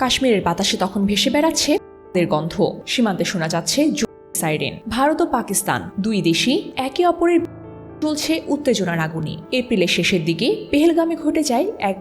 কাশ্মীরের বাতাসে তখন ভেসে বেড়াচ্ছে গন্ধ। সীমান্তে শোনা যাচ্ছে সাইরেন। ভারত ও পাকিস্তান, দুই দেশই একে অপরের চলছে উত্তেজনার আগুনে। এপ্রিলের শেষের দিকে পেহেলগামে ঘটে যায় এক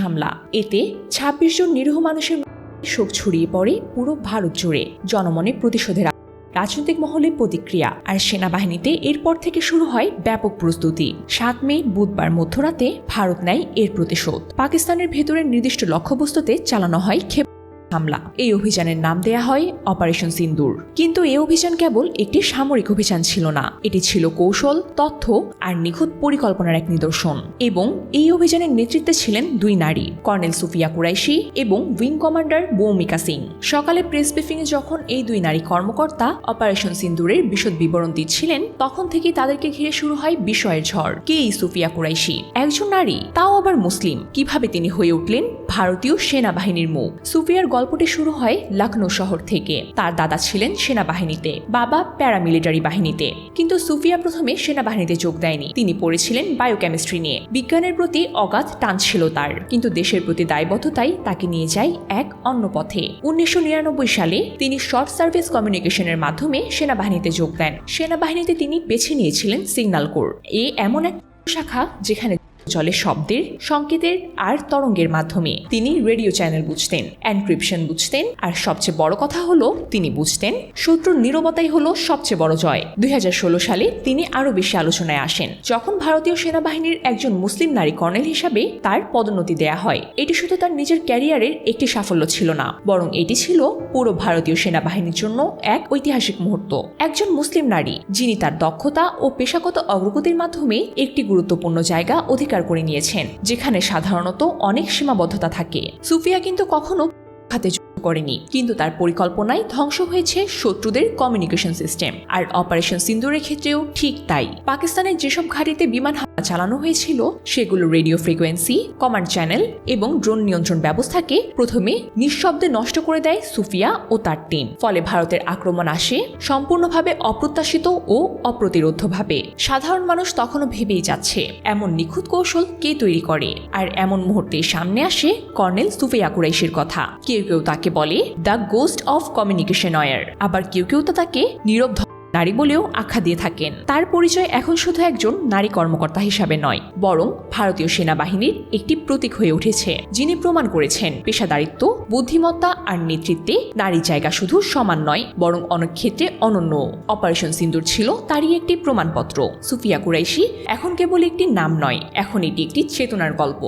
হামলা। এতে ২৬ জন নিরীহ মানুষের শোক ছড়িয়ে পড়ে পুরো ভারত জুড়ে। জনমনে প্রতিশোধের রাজনৈতিক মহলে প্রতিক্রিয়া আর সেনাবাহিনীতে এরপর থেকে শুরু হয় ব্যাপক প্রস্তুতি। সাত মে, বুধবার মধ্যরাতে ভারত নেয় এর প্রতিশোধ। পাকিস্তানের ভেতরের নির্দিষ্ট লক্ষ্যবস্তুতে চালানো হয় ক্ষেপ হামলা। এই অভিযানের নাম দেয়া হয় অপারেশন সিন্দুর। কিন্তু এই অভিযান কেবল একটি সামরিক অভিযান ছিল না। এটি ছিল কৌশল, তথ্য আর নিখুঁত পরিকল্পনার এক নিদর্শন। এবং এই অভিযানের নেতৃত্বে ছিলেন দুই নারী, কর্নেল সুফিয়া কুরাইশি এবং উইং কমান্ডার বৌমিকা সিং। সকালে প্রেস ব্রিফিংয়ে যখন এই দুই নারী কর্মকর্তা অপারেশন সিন্দুরের বিশদ বিবরণ দিচ্ছিলেন, তখন থেকেই তাদেরকে ঘিরে শুরু হয় বিষয়ের ঝড়। কে এই সুফিয়া কুরাইশি? একজন নারী? তাও আবার মুসলিম। কীভাবে তিনি হয়ে উঠলেন? ভারতীয় সেনাবাহিনীর মুখ। সুফিয়ার গল্পটি শুরু হয় লখনৌ শহর থেকে। তার দাদা ছিলেন সেনাবাহিনীতে, বাবা প্যারামিলিটারি বাহিনীতে। কিন্তু সুফিয়া প্রথমে সেনাবাহিনীতে যোগ দেয়নি। তিনি পড়েছিলেন বায়োকেমিস্ট্রি নিয়ে। বিজ্ঞানের প্রতি অগাধ টান ছিল তার। কিন্তু দেশের প্রতি দায়বদ্ধতাই তাকে নিয়ে যায় এক অন্য পথে। উনিশশো নিরানব্বই সালে তিনি শর্ট সার্ভিস কমিউনিকেশনের মাধ্যমে সেনাবাহিনীতে যোগ দেন। সেনাবাহিনীতে তিনি বেছে নিয়েছিলেন সিগন্যাল কোর। এ এমন এক শাখা যেখানে চলে শব্দের, সংকেতের আর তরঙ্গের মাধ্যমে। তিনি রেডিও চ্যানেল বুঝতেন, এনক্রিপশন বুঝতেন, আর সবচেয়ে বড় কথা হলো, তিনি বুঝতেন শত্রুর নীরবতাই হলো সবচেয়ে বড় জয়। দুই হাজার ষোলো সালে তিনি আরও বেশি আলোচনায় আসেন। যখন ভারতীয় সেনাবাহিনীর একজন মুসলিম নারী কর্নেল হিসাবে তার পদোন্নতি দেয়া হয়, এটি শুধু তার নিজের ক্যারিয়ারের একটি সাফল্য ছিল না, বরং এটি ছিল পুরো ভারতীয় সেনাবাহিনীর জন্য এক ঐতিহাসিক মুহূর্ত। একজন মুসলিম নারী, যিনি তার দক্ষতা ও পেশাগত অগ্রগতির মাধ্যমে একটি গুরুত্বপূর্ণ জায়গা অধিকার করে নিয়েছেন যেখানে সাধারণত অনেক সীমাবদ্ধতা থাকে। সুফিয়া কিন্তু কখনো খাতে করেনি। কিন্তু তার পরিকল্পনায় ধ্বংস হয়েছে শত্রুদের কমিউনিকেশন সিস্টেম আর অপারেশন সিন্দুরের ক্ষেত্রেও ঠিক তাই। পাকিস্তানের যেসব ঘাঁটিতে বিমান হামলা চালানো হয়েছিল, সেগুলো রেডিও ফ্রিকোয়েন্সি কমান্ড চ্যানেল এবং ড্রোন নিয়ন্ত্রণ ব্যবস্থাকে প্রথমে নিঃশব্দে নষ্ট করে দেয় সুফিয়া ও তার টিম ফলে ভারতের আক্রমণ আসে সম্পূর্ণভাবে অপ্রত্যাশিত ও অপ্রতিরোধ্যভাবে। সাধারণ মানুষ তখনও ভেবেই যাচ্ছে, এমন নিখুঁত কৌশল কে তৈরি করে? আর এমন মুহূর্তে সামনে আসে কর্নেল সুফিয়া কুরাইশির কথা। কেউ কেউ তাকে বলে দ্য গোস্ট অফ কমিউনিকেশন অয়ার আবার কেউ কেউ তো তাকে নীরব নারী বলেও আখ্যা দিয়ে থাকেন। তার পরিচয় এখন শুধু একজন নারী কর্মকর্তা হিসাবে নয়, বরং ভারতীয় সেনাবাহিনীর একটি প্রতীক হয়ে উঠেছে, যিনি প্রমাণ করেছেন পেশাদারিত্ব, বুদ্ধিমত্তা আর নেতৃত্বে নারীর জায়গা শুধু সমান নয়, বরং অনেক ক্ষেত্রে অনন্য। অপারেশন সিন্দুর ছিল তারই একটি প্রমাণপত্র। সুফিয়া কুরাইশি এখন কেবল একটি নাম নয়, এখন এটি একটি চেতনার গল্প।